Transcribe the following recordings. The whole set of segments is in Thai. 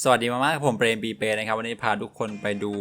สวัสดีมากๆผมเปรมปีเปนะครับ วันนี้พาทุกคนไปดู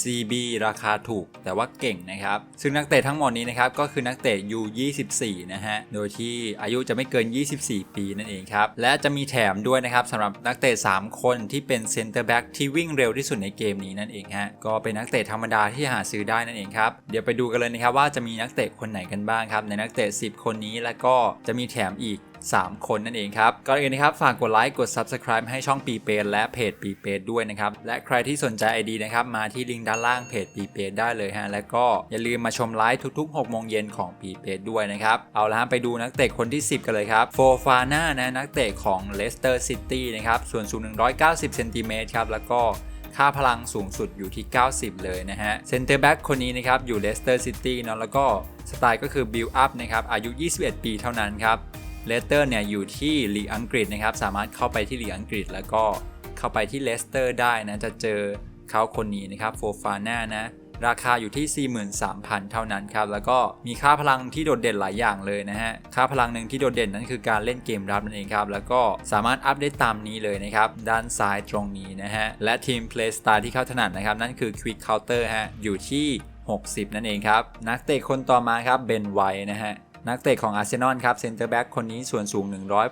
CB ราคาถูกแต่ว่าเก่งนะครับ ซึ่งนักเตะทั้งหมดนี้นะครับ ก็คือนักเตะ U24 นะฮะ โดยที่อายุจะไม่เกิน 24 ปีนั่นเองครับ และจะมีแถมด้วยนะครับสำหรับนักเตะ 3 คนที่เป็นเซนเตอร์แบ็กที่วิ่งเร็วที่สุดในเกมนี้นั่นเองฮะ ก็เป็นนักเตะธรรมดาที่หาซื้อได้นั่นเองครับ เดี๋ยวไปดูกันเลยนะครับว่าจะมีนักเตะคนไหนกันบ้างครับ ในนักเตะ 10 คนนี้แล้วก็จะมีแถมอีก 3 คนนั่นเองครับก่อนอื่นนะครับฝากกดไลค์กด Subscribe ให้ช่องปีเปและเพจปีเปด้วยนะครับ และใครที่สนใจ ID นะครับมาที่ลิงก์ด้านล่างเพจปีเปได้เลยฮะและก็อย่าลืมมาชมไลฟ์ทุกๆ6โมงเย็นของปีเปด้วยนะครับเอาละฮะไปดูนักเตะคนที่ 10 กันเลยครับโฟฟาน่านะนักเตะของเลสเตอร์ซิตี้นะครับส่วนสูง 190เซนติเมตรครับแล้วก็ค่าพลังสูงสุดอยู่ที่ 90 เลยนะฮะ เซนเตอร์แบ็กคนนี้นะครับ อยู่เลสเตอร์ซิตี้เนาะแล้วก็สไตล์ก็คือบิลอัพนะครับ อายุ 21 ปีเท่านั้นครับ เลสเตอร์เนี่ยอยู่ที่ลีกอังกฤษนะครับ สามารถเข้าไปที่ลีกอังกฤษ แล้วก็เข้าไปที่เลสเตอร์ได้นะ จะเจอเขาคนนี้นะครับโฟฟาน่านะ ราคาอยู่ที่ 43,000 เท่านั้นครับ แล้วก็มีค่าพลังที่โดดเด่นหลายอย่างเลยนะฮะ ค่าพลังหนึ่งที่โดดเด่นนั้นคือการเล่นเกมรับนั่นเองครับ แล้วก็สามารถอัพได้ตามนี้เลยนะครับ ด้านซ้ายตรงนี้นะฮะ และทีม Play Style ที่เขาถนัดนะครับ นั่นคือ Quick Counter ฮะ อยู่ที่ 60 นั่นเองครับ นักเตะคนต่อมาครับ เบนไวนะฮะ นักเตะของอาร์เซนอลครับเซนเตอร์แบ็กคนนี้ส่วนสูง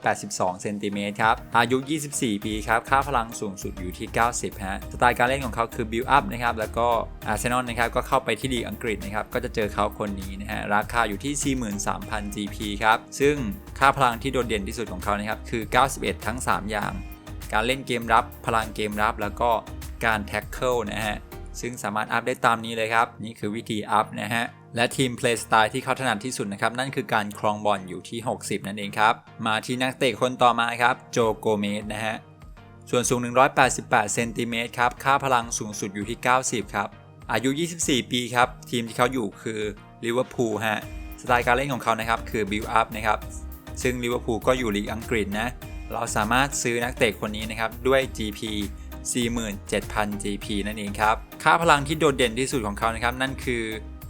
182 เซนติเมตรครับ อายุ 24 ปีครับ ค่าพลังสูงสุดอยู่ที่ 90 ฮะ สไตล์การเล่นของเขาคือบิลอัพนะครับ แล้วก็อาร์เซนอลนะครับ ก็เข้าไปที่ลีกอังกฤษนะครับ ก็จะเจอเขาคนนี้นะฮะ ราคาอยู่ที่ 43,000 GP ครับ ซึ่งค่าพลังที่โดดเด่นที่สุดของเขานะครับ คือ 91 ทั้ง 3 อย่าง การเล่นเกมรับ พลังเกมรับ แล้วก็การแท็กเกิลนะฮะ ซึ่งสามารถอัพได้ตามนี้เลยครับ นี่คือวิธีอัพนะฮะ และทีม Play Style ที่เขาถนัดที่สุดนะครับ นั่นคือการครองบอลอยู่ที่ 60 นั่นเองครับ มาที่นักเตะคนต่อมาครับ โจโกเมสนะฮะ ส่วนสูง 188 เซนติเมตรครับ ค่าพลังสูงสุดอยู่ที่ 90 ครับ อายุ 24 ปีครับ ทีมที่เขาอยู่คือลิเวอร์พูลฮะ สไตล์การเล่นของเขานะครับคือ build up นะครับ ซึ่งลิเวอร์พูลก็อยู่ลีกอังกฤษนะ เราสามารถซื้อนักเตะคนนี้นะครับด้วย GP 47,000 GP นั่นเองครับ ค่าพลังที่โดดเด่นที่สุดของเขานะครับนั่นคือ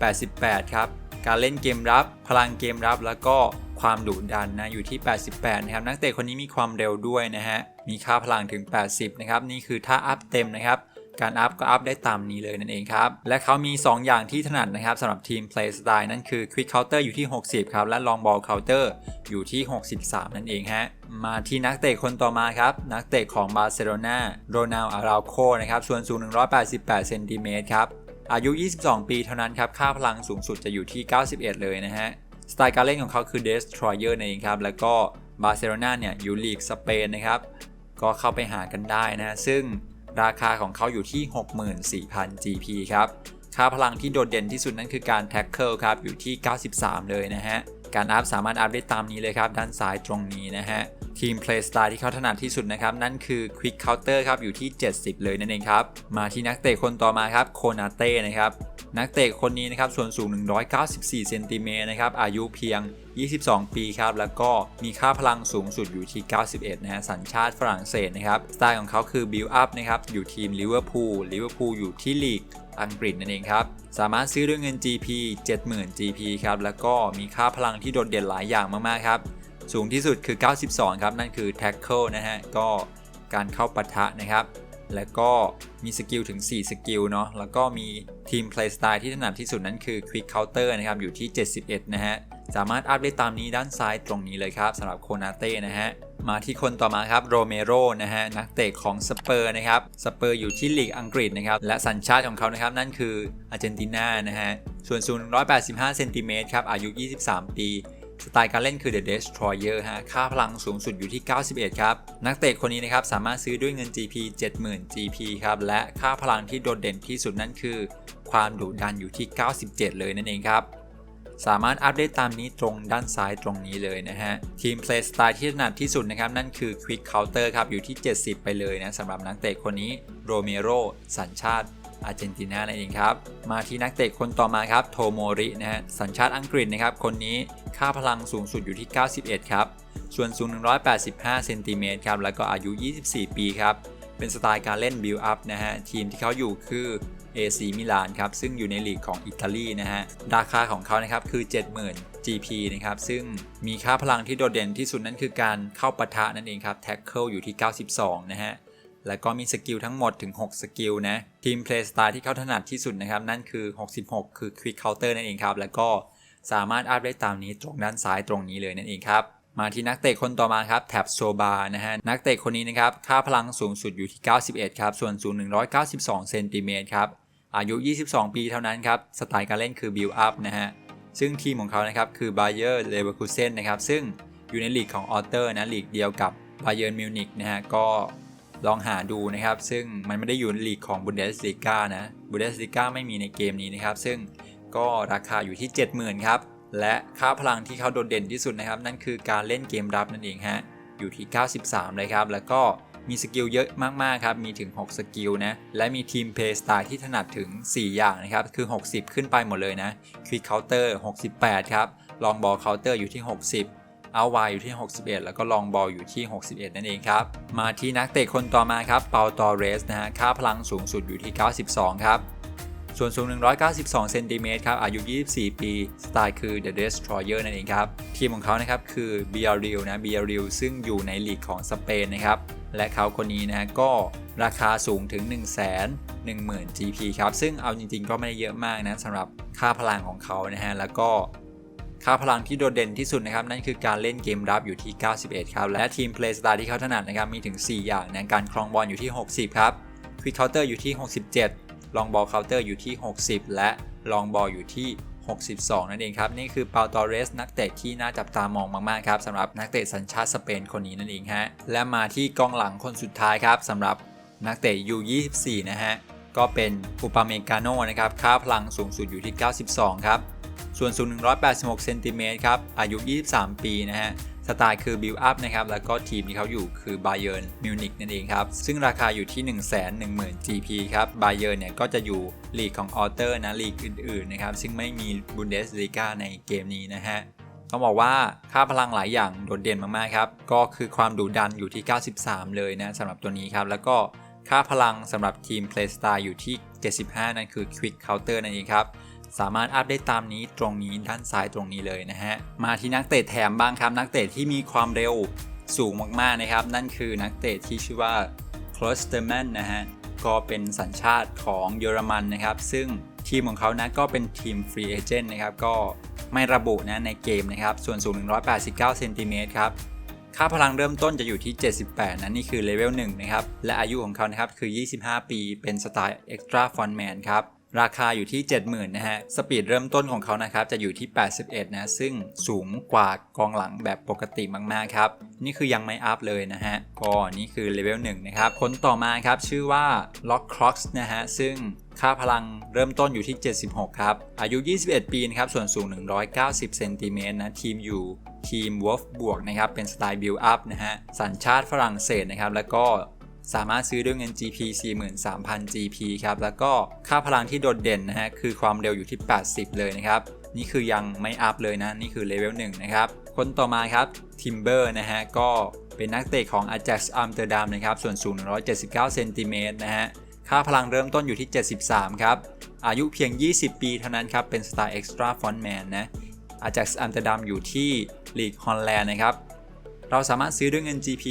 88 ครับ การเล่นเกมรับ พลังเกมรับแล้วก็ความดุดันนะอยู่ที่ 88 นะครับ นักเตะคนนี้มีความเร็วด้วยนะฮะ มีค่าพลังถึง 80 นะครับ นี่คือถ้าอัพเต็มนะครับ การอัพก็อัพได้ตามนี้เลยนั่นเองครับ และเขามี 2 อย่างที่ถนัดนะครับสำหรับทีม Play Style นั่นคือ Quick Counter อยู่ที่ 60 ครับ และ Long Ball Counter อยู่ที่ 63 นั่นเองฮะ มาที่นักเตะคนต่อมาครับ นักเตะของบาร์เซโลนาโรนัลอาราโคนะครับ ส่วนสูง 188 เซนติเมตรครับ อายุ 22 ปีเท่านั้นครับ ค่าพลังสูงสุดจะอยู่ที่ 91 เลยนะฮะ สไตล์การเล่นของเขาคือ Destroyer นั่นเองครับ แล้วก็บาร์เซโลนาเนี่ยอยู่ลีกสเปนนะครับ ก็เข้าไปหากันได้นะ ซึ่งราคาของเขาอยู่ที่ 64,000 GP ครับ ค่าพลังที่โดดเด่นที่สุดนั่นคือการ Tackle ครับ อยู่ที่ 93 เลยนะฮะ การอัพสามารถอัพได้ตามนี้เลยครับ ด้านซ้ายตรงนี้นะฮะ ทีม Play Style ที่เขาถนัดที่สุดนะครับ นั่นคือ Quick Counter ครับอยู่ที่ 70 เลยนั่นเองครับ มาที่นักเตะคนต่อมาครับโคนาเต้นะครับนักเตะคนนี้นะครับส่วนสูง 194 เซนติเมตรนะครับอายุเพียง 22 ปีครับ แล้วก็มีค่าพลังสูงสุดอยู่ที่ 91 นะฮะสัญชาติฝรั่งเศสนะครับ สไตล์ของเขาคือ Build Up นะครับ อยู่ทีมลิเวอร์พูลลิเวอร์พูลอยู่ที่ลีกอังกฤษนั่นเองครับ สามารถซื้อด้วยเงิน GP 70,000 GP ครับ แล้วก็มีค่าพลังที่โดดเด่นหลายอย่างมาก ๆ ครับ สูงที่สุดคือ 92 ครับ นั่นคือ Tackle นะฮะ ก็การเข้าปะทะนะครับ แล้วก็มีสกิลถึง 4 สกิลเนาะ แล้วก็มีทีม Play Style ที่ถนัดที่สุดนั้นคือ Quick Counter นะครับ อยู่ที่ 71 นะฮะ สามารถอัพได้ตามนี้ด้านซ้ายตรงนี้เลยครับสำหรับโคนาเต้นะฮะ มาที่คนต่อมาครับโรเมโรนะฮะ นักเตะของสเปอร์นะครับ สเปอร์อยู่ที่ลีกอังกฤษนะครับ และสัญชาติของเขานะครับนั่นคืออาร์เจนตินานะฮะ ส่วนสูง185 เซนติเมตรครับ อายุ 23 ปี สไตล์การเล่นคือ The Destroyer ฮะ ค่าพลังสูงสุดอยู่ที่ 91 ครับ นักเตะคนนี้นะครับ สามารถซื้อด้วยเงิน GP 70,000 GP ครับ และค่าพลังที่โดดเด่นที่สุดนั่นคือ ความดุดันอยู่ที่ 97 เลยนั่นเองครับ สามารถอัปเดตตามนี้ตรงด้านซ้ายตรงนี้เลยนะฮะ ทีม Play Style ที่ถนัดที่สุดนะครับ นั่นคือ Quick Counter ครับ อยู่ที่ 70 ไปเลยนะสำหรับนักเตะคนนี้โรเมโรสัญชาติ อาร์เจนตินานั่นเองครับ มาที่นักเตะคนต่อมาครับโทโมรินะฮะสัญชาติอังกฤษนะครับ คนนี้ค่าพลังสูงสุดอยู่ที่ 91 ครับ ส่วนสูง 185 เซนติเมตรครับ แล้วก็อายุ 24 ปีครับ เป็นสไตล์การเล่น build up นะฮะ ทีมที่เขาอยู่คือ AC มิลานครับ ซึ่งอยู่ในลีกของอิตาลีนะฮะ ราคาของเขานะครับคือ 70,000 GP นะครับ ซึ่งมีค่าพลังที่โดดเด่นที่สุดนั่นคือการเข้าปะทะนั่นเองครับ tackle อยู่ที่ 92 นะฮะ แล้วก็มีสกิลทั้งหมดถึง 6 สกิลนะ ทีมเพลย์สไตล์ที่เขาถนัดที่สุดนะครับ นั่นคือ 66 คือ Quick Counter นั่นเองครับ แล้วก็สามารถอัพได้ตามนี้ตรงด้านซ้ายตรงนี้เลยนั่นเองครับ มาที่นักเตะคนต่อมาครับแท็บโซบานะฮะนักเตะคนนี้นะครับ ค่าพลังสูงสุดอยู่ที่ 91 ครับ ส่วนสูง 192 เซนติเมตรครับอายุ 22 ปีเท่านั้นครับสไตล์การเล่นคือ build up นะฮะซึ่งทีมของเขานะครับคือ Bayer Leverkusen นะครับซึ่งอยู่ในลีกของออเตอร์นะลีกเดียวกับ Bayern Munich นะฮะก็ ลองหาดูนะครับ ซึ่งมันไม่ได้อยู่ในลีกของ Bundesliga นะ Bundesliga ไม่มีในเกมนี้นะครับ ซึ่งก็ราคาอยู่ที่ 70,000 ครับ และค่าพลังที่เขาโดดเด่นที่สุดนะครับ นั่นคือการเล่นเกมรับนั่นเองฮะอยู่ที่ 93 เลยครับ แล้วก็มีสกิลเยอะมาก ๆ ครับ มีถึง 6 สกิลนะ และมีทีมเพย์สไตล์ที่ถนัดถึง 4 อย่างนะครับ คือ 60 ขึ้นไปหมดเลยนะควิกเคาน์เตอร์68 ครับ ลองบอลเคาน์เตอร์อยู่ที่ 60 เอาวายอยู่ที่ 61 แล้วก็ลองบอลอยู่ที่ 61 นั่นเองครับ มาที่นักเตะคนต่อมาครับ เปาตอเรสนะฮะ ค่าพลังสูงสุดอยู่ที่ 92 ครับ ส่วนสูง 192 เซนติเมตรครับ อายุ 24 ปี สไตล์คือ The Destroyer นั่นเองครับ ทีมของเขานะครับคือ b r r i l นะ b r r i l ซึ่งอยู่ในลีกของสเปนนะครับ และเขาคนนี้นะก็ราคาสูงถึง1 1 0 0 0 0 GP ครับ ซึ่งเอาจริงๆ ก็ไม่ได้เยอะมากนะสำหรับค่าพลังของเขานะฮะ แล้วก็ ค่าพลังที่โดดเด่นที่สุดนะครับนั่นคือการเล่นเกมรับอยู่ที่ 91 ครับและทีม Play Style ที่เขาถนัดนะครับมีถึง 4 อย่างนะการครองบอลอยู่ที่ 60 ครับ Quick Counter อยู่ที่ 67 ลองบอลเคาน์เตอร์อยู่ที่ 60 และลองบอลอยู่ที่ 62 นั่นเองครับ นี่คือเปาตอเรส นักเตะที่น่าจับตามองมาก ๆ ครับสำหรับนักเตะสัญชาติสเปนคนนี้นั่นเองฮะและมาที่กองหลังคนสุดท้ายครับสำหรับนักเตะ U24 นะฮะก็เป็นอุปาเมกาโนนะครับค่าพลังสูงสุดอยู่ที่ 92 ครับ ส่วนสูง 186เซนติเมตรครับ อายุ 23 ปีนะฮะ สไตล์คือ build up นะครับ แล้วก็ทีมที่เขาอยู่คือ Bayern Munich นั่นเองครับ ซึ่งราคาอยู่ที่ 110,000 GP ครับ Bayern เนี่ยก็จะอยู่ลีกของ a u t e r นะลีกอื่นๆนะครับ ซึ่งไม่มี Bundesliga ในเกมนี้นะฮะต้องบอกว่าค่าพลังหลายอย่างโดดเด่นมากๆครับ ก็คือความดุดันอยู่ที่ 93 เลยนะสำหรับตัวนี้ครับ แล้วก็ค่าพลังสำหรับทีม Playstyle อยู่ที่ 75 นั่นคือ Quick Counter นั่นเองครับ สามารถอัพได้ตามนี้ตรงนี้ด้านซ้ายตรงนี้เลยนะฮะ มาที่นักเตะแถมบ้างครับนักเตะที่มีความเร็วสูงมากๆนะครับ นั่นคือนักเตะที่ชื่อว่าคลอสเตอร์แมนนะฮะ ก็เป็นสัญชาติของเยอรมันนะครับ ซึ่งทีมของเขานะก็เป็นทีมฟรีเอเจนต์นะครับ ก็ไม่ระบุนะในเกมนะครับ ส่วนสูง 189เซนติเมตรครับ ค่าพลังเริ่มต้นจะอยู่ที่ 78 นะนี่คือเลเวล1นะครับ และอายุของเขานะครับคือ 25 ปี เป็นสไตล์ Extra Frontman ครับ ราคาอยู่ที่ 70,000นะฮะ สปีดเริ่มต้นของเขานะครับ จะอยู่ที่ 81 นะ ซึ่งสูงกว่ากองหลังแบบปกติมาก ๆ ครับ นี่คือยังไม่อัพเลยนะฮะ ก็นี่คือเลเวล1นะครับ คนต่อมาครับ ชื่อว่า Lock Crocs นะฮะ ซึ่งค่าพลังเริ่มต้นอยู่ที่ 76 ครับ อายุ 21 ปีนะครับ ส่วนสูง 190 เซนติเมตรนะ ทีมอยู่ทีม Wolf บวกนะครับ เป็นสไตล์ Build Up นะฮะ สัญชาติฝรั่งเศสนะครับ แล้วก็ สามารถซื้อด้วยเงิน GP 43,000 GP ครับแล้วก็ค่าพลังที่โดดเด่นนะฮะคือความเร็วอยู่ที่ 80 เลยนะครับนี่คือยังไม่อัพเลยนะ นี่คือเลเวล1นะครับ คนต่อมาครับ Timber นะฮะ ก็เป็นนักเตะของ Ajax Amsterdam นะครับ ส่วนสูง 179เซนติเมตรนะฮะ ค่าพลังเริ่มต้นอยู่ที่ 73 ครับ อายุเพียง 20 ปีเท่านั้นครับ เป็นสไตล์ Extra Frontman นะ Ajax Amsterdam อยู่ที่ลีกฮอลแลนด์นะครับ เราสามารถซื้อด้วยเงิน GP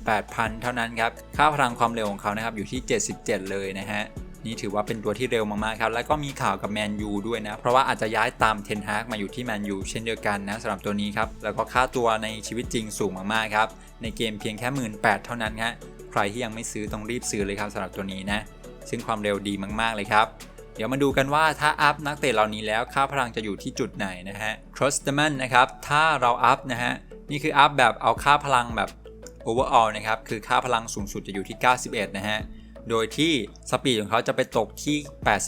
18,000 เท่านั้นครับ ค่าพลังความเร็วของเขานะครับอยู่ที่ 77 เลยนะฮะนี่ถือว่าเป็นตัวที่เร็วมากๆครับ แล้วก็มีข่าวกับแมนยูด้วยนะ เพราะว่าอาจจะย้ายตามเทนฮากมาอยู่ที่แมนยูเช่นเดียวกันนะสำหรับตัวนี้ครับ แล้วก็ค่าตัวในชีวิตจริงสูงมากๆครับ ในเกมเพียงแค่ 18,000 เท่านั้นฮะ ใครที่ยังไม่ซื้อต้องรีบซื้อเลยครับสำหรับตัวนี้นะ ซึ่งความเร็วดีมากๆเลยครับ เดี๋ยวมาดูกันว่าถ้าอัพนักเตะเหล่านี้แล้วค่าพลังจะอยู่ที่จุดไหนนะฮะ c r o s t e m a n นะครับ ถ้าเราอัพนะฮะ นี่คืออัพแบบเอาค่าพลังแบบ overall นะครับ คือค่าพลังสูงสุดจะอยู่ที่ 91 นะฮะ โดยที่สปีดของเขาจะไปตกที่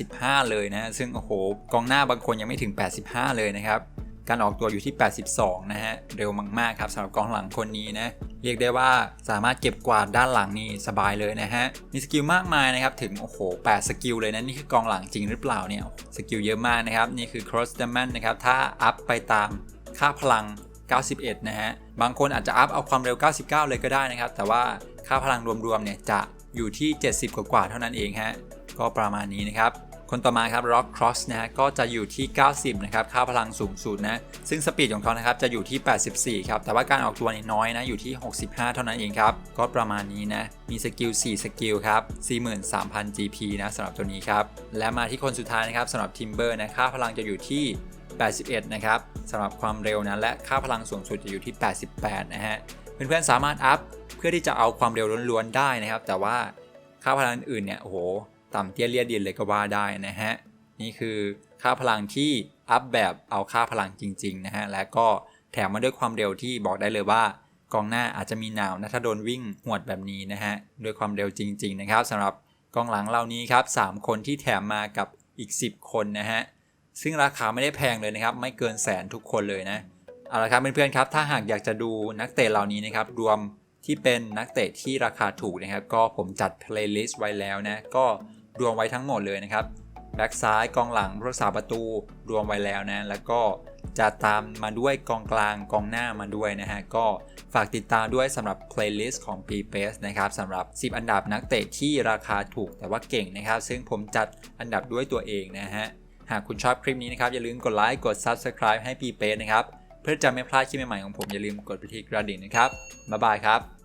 85 เลยนะ ซึ่งโอ้โห กองหน้าบางคนยังไม่ถึง 85 เลยนะครับ การออกตัวอยู่ที่ 82 นะฮะ เร็วมาก ๆ ครับสำหรับกองหลังคนนี้นะ เรียกได้ว่าสามารถเก็บกวาดด้านหลังนี่สบายเลยนะฮะ มีสกิลมากมายนะครับ ถึงโอ้โห 8 สกิลเลยนะ นี่คือกองหลังจริงหรือเปล่าเนี่ย สกิลเยอะมากนะครับ นี่คือ cross diamond นะครับ ถ้าอัพไปตามค่าพลัง 91 นะฮะ บางคนอาจจะอัพเอาความเร็ว 99 เลยก็ได้นะครับ แต่ว่าค่าพลังรวมๆเนี่ยจะอยู่ที่ 70 กว่าๆเท่านั้นเองฮะ ก็ประมาณนี้นะครับ คนต่อมาครับ Rock Cross นะฮะ ก็จะอยู่ที่ 90 นะครับ ค่าพลังสูงสุดนะ ซึ่งสปีดของเขานะครับจะอยู่ที่ 84 ครับ แต่ว่าการออกตัวนี่น้อยนะ อยู่ที่ 65 เท่านั้นเองครับ ก็ประมาณนี้นะ มีสกิล 4 สกิลครับ 43,000 GP นะสำหรับตัวนี้ครับ และมาที่คนสุดท้ายนะครับสำหรับ Timber นะ ค่าพลังจะอยู่ที่ 81 นะครับสำหรับความเร็วนะและค่าพลังสูงสุดจะอยู่ที่ 88 นะฮะเพื่อนๆสามารถอัพเพื่อที่จะเอาความเร็วล้วนๆได้นะครับ แต่ว่าค่าพลังอื่นเนี่ยโอ้โหต่ำเตี้ยเลียดินเลยก็ว่าได้นะฮะนี่คือค่าพลังที่อัพแบบเอาค่าพลังจริงๆนะฮะและก็แถมมาด้วยความเร็วที่บอกได้เลยว่ากองหน้าอาจจะมีหนาวนะถ้าโดนวิ่งหวดแบบนี้นะฮะด้วยความเร็วจริง ๆ นะครับสำหรับกองหลังเหล่านี้ครับ 3 คนที่แถมมากับอีก 10 คนนะฮะ ซึ่งราคาไม่ได้แพงเลยนะครับ ไม่เกินแสนทุกคนเลยนะเอาละครับเพื่อนๆครับ ถ้าหากอยากจะดูนักเตะเหล่านี้นะครับ รวมที่เป็นนักเตะที่ราคาถูกนะครับ ก็ผมจัดเพลย์ลิสต์ไว้แล้วนะ ก็รวมไว้ทั้งหมดเลยนะครับแบ็กซ้ายกองหลังรักษาประตูรวมไว้แล้วนะ แล้วก็จะตามมาด้วยกองกลางกองหน้ามาด้วยนะฮะ ก็ฝากติดตามด้วยสำหรับเพลย์ลิสต์ของ p p a c e นะครับสำหรับ 10 อันดับนักเตะที่ราคาถูกแต่ว่าเก่งนะครับ ซึ่งผมจัดอันดับด้วยตัวเองนะฮะ หากคุณชอบคลิปนี้นะครับอย่าลืมกดไลค์กด Subscribe ให้ p p a c e นะครับ เพื่อจะไม่พลาดคลิปใหม่ๆของผมอย่าลืมกดไปที่กระดิ่งนะครับบ๊ายบายครับ